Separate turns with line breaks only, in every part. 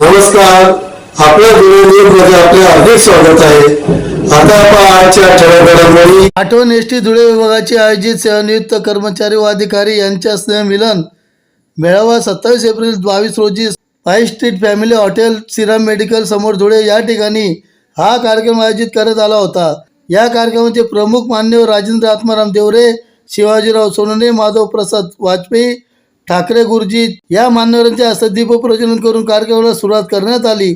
नमस्कार. आपल्या न्यूजमध्ये आपले हार्दिक स्वागत आहे.
आठवण एस टी धुळे विभागाचे आयोजित सेवानियुक्त कर्मचारी व अधिकारी यांच्या स्नेहमिलन मेळावा सत्तावीस एप्रिल बावीस रोजी फाय स्ट्रीट फॅमिली हॉटेल सिराम मेडिकल समोर धुळे या ठिकाणी हा कार्यक्रम आयोजित करण्यात आला होता. या कार्यक्रमाचे प्रमुख मान्यवर राजेंद्र आत्माराम देवरे शिवाजीराव सोनने माधव प्रसाद वाजपेयी ठाकरे गुरुजी या मान्यवरांच्या हस्ते दीपप्रज्वलन करून कार्यक्रमाला सुरुवात करण्यात आली.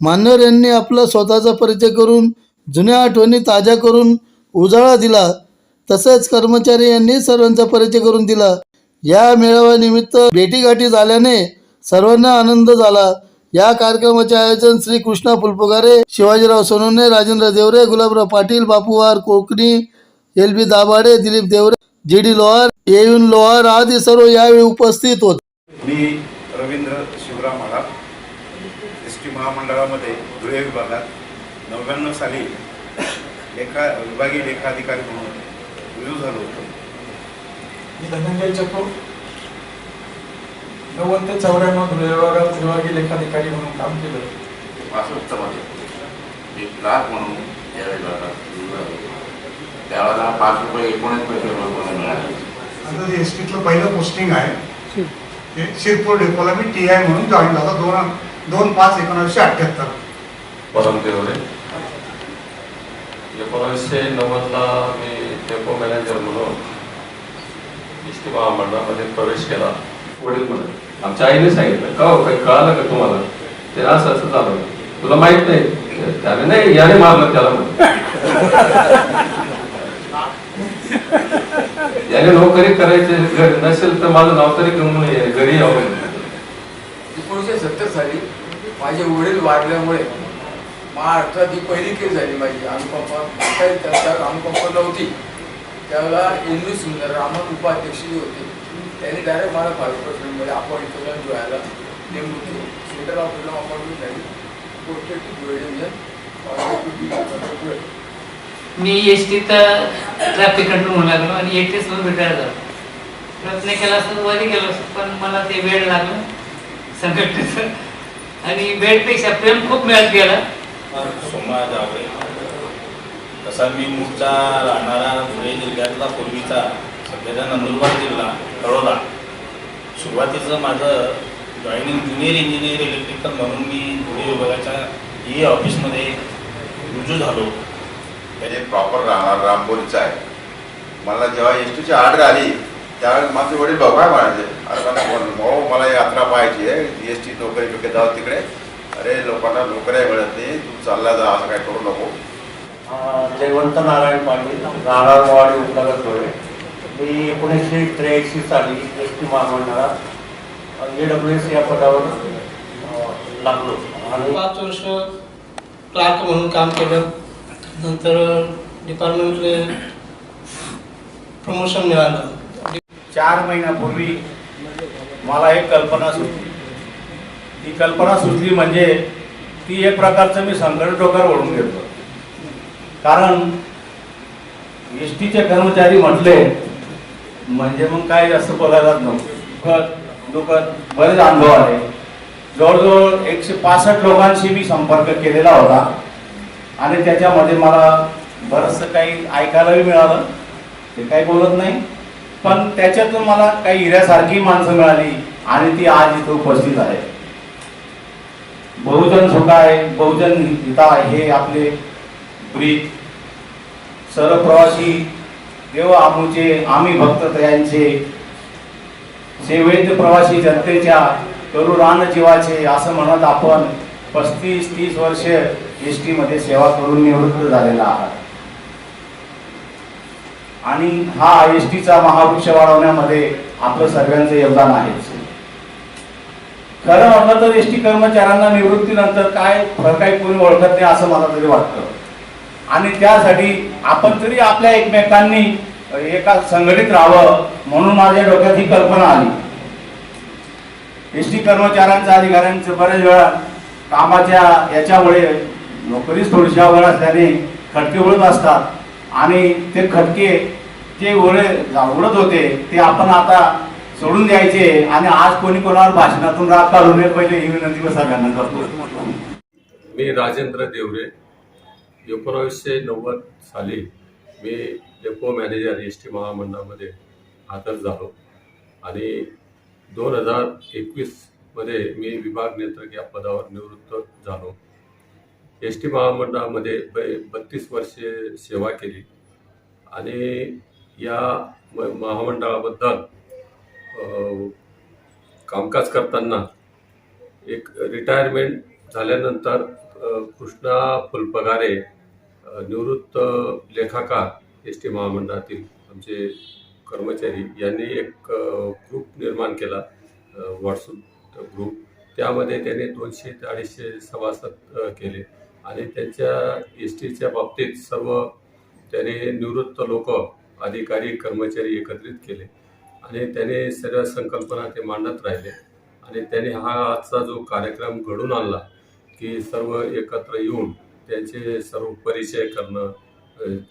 मान्यवर यांनी आपला स्वतःचा परिचय करून जुन्या आठवणी ताज्या करून उजाळा दिला. तसेच कर्मचारी यांनी सर्वांचा परिचय करून दिला. या मेळाव्यानिमित्त भेटीगाठी झाल्याने सर्वांना आनंद झाला. या कार्यक्रमाचे आयोजन Shri Krishna Phulpugare Shivajirao Sonawane Rajendra Deore Gulabrao Patil Bapuwar Kokani L B Dabhade Dilip Deore G D Lohar येऊन लोहार आदी सर्व यावेळी उपस्थित होते.
मी रवींद्र शिवराम आढा एस टी महामंडळामध्ये धुळे विभागात नव्याण्णव साली लेखा विभागीय लेखाधिकारी म्हणून रुजू झालो होतो.
मी धनंजय चक्रू नव्वद ते चौऱ्याण्णव धुळे विभागात विभागीय लेखाधिकारी म्हणून काम केलं
पासष्टमध्ये एक क्लार्क म्हणून या विभागात. त्यावेळेला पाच रुपये एकोणीस पैसे
आता एस टीतलं पहिलं पोस्टिंग आहे. ते शिरपूर डेपोला मी टी आय म्हणून जॉईन झालो. दोन दोन पाच एकोणावीसशे अठ्ठ्याहत्तर.
परम देवरे एकोणीसशे नव्वदला मी डेपो मॅनेजर म्हणून एस टी महामंडळामध्ये प्रवेश केला. वडील म्हणून. आमच्या आईने सांगितलं. का हो? काही कळालं का तुम्हाला? ते असं असं झालं. तुला माहीत नाही? त्याने नाही याने मारलं त्याला म्हणे याने नोकरी करायची घरी नसेल तर माझं नाव तरी घेऊन घरी यावं.
एकोणीसशे सत्तर साली माझे वडील वारल्यामुळे महाराष्ट्रात ही पहिली केस झाली माझी. अनुकंपा त्या त्या अनुकंपा नव्हती. त्यावेळेला एन व्ही सुंदर रामन उपाध्यक्ष जे होते त्यांनी डायरेक्ट मला फाईव्ह पर्सेंटमध्ये अपॉइंट केलं जोडायला नेमणूक केली. सेंटर ऑफ फ्रीडम अपॉइंटमेंट झाली. पोस्टेड टू धुळे डिव्हिजन
मी एस टीत ट्रॅफिक कंट्रोल होऊ लागलो आणि एट मधून रिटायर झालो प्रयत्न केला असतो वरी गेलो असतो पण मला ते वेळ लागला. संघटनेचं आणि वेळपेक्षा प्रेम खूप मिळत गेला.
सोमा जावळे तसा मी मूळचा राहणारा धुळे जिल्ह्यातला पूर्वीचा सध्याचा नंदुरबार जिल्हा तळोदा सुरुवातीचं माझं जॉईनिंग ज्युनियर इंजिनियर इलेक्ट्रिकल म्हणून मी धुळे विभागाच्या e ई ऑफिसमध्ये रुजू झालो.
त्याचे प्रॉपर राहणार रामबोलीचा आहे. मला जेव्हा एस टीची ऑर्डर आली त्यावेळेस माझे वडील काय म्हणायचे अरे मला बोल- भाऊ मला यात्रा पाहायची आहे. एस टी नोकरी बिकरी जाऊ तिकडे. अरे लोकांना नोकऱ्या मिळत नाही. तू चालला जा असं काय करू नको.
जयवंत नारायण पाटील नारायणवाडी उपनगर धुळे. मी एकोणीसशे त्र्याऐंशी साली एस टी महामंडळात ए डब्ल्यू एस या पदावर लागलो आणि
पाच वर्ष क्लार्क म्हणून काम केलं. नंतर डिपार्टमेंटले प्रमोशन मिळालं.
चार महिन्यापूर्वी मला एक कल्पना सुचली ती कल्पना सुचली म्हणजे ती एक प्रकारचं मी संकट डोक्यावर ओढून घेतलं. कारण एस टीचे कर्मचारी म्हटले म्हणजे मग काय जास्त बोलायलाच नव्हतं. दुखत दुखत बरेच अनुभव आले जवळजवळ एकशे पासष्ट लोकांशी मी संपर्क केलेला होता. आणि त्याच्यामध्ये मला बरंचसं काही ऐकायलाही मिळालं. ते काही बोलत नाही. पण त्याच्यातून मला काही हिऱ्यासारखी माणसं मिळाली आणि ती आज इथं उपस्थित आहे. बहुजन सुखाय बहुजन हिता हे आपले ब्रीद. सर्व प्रवासी देव आमूचे आम्ही भक्त तयांचे. सेवेत प्रवासी जनतेच्या करू रान जीवाचे असं म्हणत आपण पस्तीस तीस वर्ष एसमध्ये सेवा करून निवृत्त झालेला आहात. आणि हा एस टीचा महावृक्ष वाढवण्यामध्ये आपलं सर्वांचं योगदान आहेच. खरं म्हटलं तर एस टी कर्मचाऱ्यांना निवृत्तीनंतर काय फरक आहे कोणी ओळखत नाही असं मला तरी वाटतं. आणि त्यासाठी आपण तरी आपल्या एकमेकांनी एका संघटित राहावं म्हणून माझ्या डोक्यात ही कल्पना आली. एस टी कर्मचाऱ्यांच्या अधिकाऱ्यांचं बऱ्याच वेळा कामाच्या याच्यामुळे नोकरीच थोडीशी अवघड असल्याने खटके उडत असतात. आणि ते खटके जे ओळे उडत होते ते आपण आता सोडून द्यायचे आणि आज कोणी कोणावर भाषणातून राग काढू नये पहिले ही विनंती सगळ्यांना करतो.
मी राजेंद्र देवरे एकोणावीसशे नव्वद साली मी डेपो मॅनेजर एस टी महामंडळामध्ये हातर झालो. आणि दोन हजार एकवीस मध्ये मी विभाग नियंत्रक या पदावर निवृत्त झालो. एस टी महामंडळामध्ये ब बत्तीस वर्षे सेवा केली. आणि या म- महामंडळाबद्दल कामकाज करताना एक रिटायरमेंट झाल्यानंतर कृष्णा फुलपगारे निवृत्त लेखाकार एस टी महामंडळातील आमचे कर्मचारी यांनी एक ग्रुप निर्माण केला व्हॉट्सअप. ग्रुप त्यामध्ये त्याने दोनशे ते अडीचशे सभासद केले. आणि त्यांच्या एस टीच्या बाबतीत सर्व त्याने निवृत्त लोक अधिकारी कर्मचारी एकत्रित केले. आणि त्याने सर्व संकल्पना ते मांडत राहिले. आणि त्याने हा आजचा जो कार्यक्रम घडून आणला की सर्व एकत्र येऊन त्यांचे सर्व परिचय करणं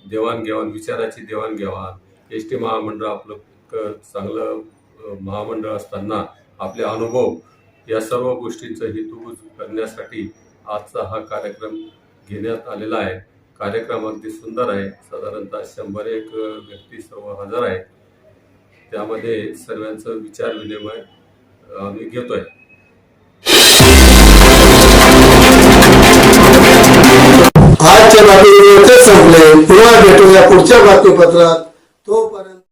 देवाणघेवाण विचाराची देवाणघेवाण एस टी महामंडळ आपलं क चांगलं महामंडळ असताना आपले अनुभव या सर्व गोष्टींचं हेतू करण्यासाठी आजचा हा कार्यक्रम घेण्यात आलेला आहे. कार्यक्रम अगदी सुंदर आहे. साधारणतः शंभर एक व्यक्ती सर्व हजर आहे त्यामध्ये सर्वांचं विचार विनिमय आम्ही घेतोय.
आजच्या बातमी संपले. पुन्हा भेटूया पुढच्या बातमीपत्रात. तोपर्यंत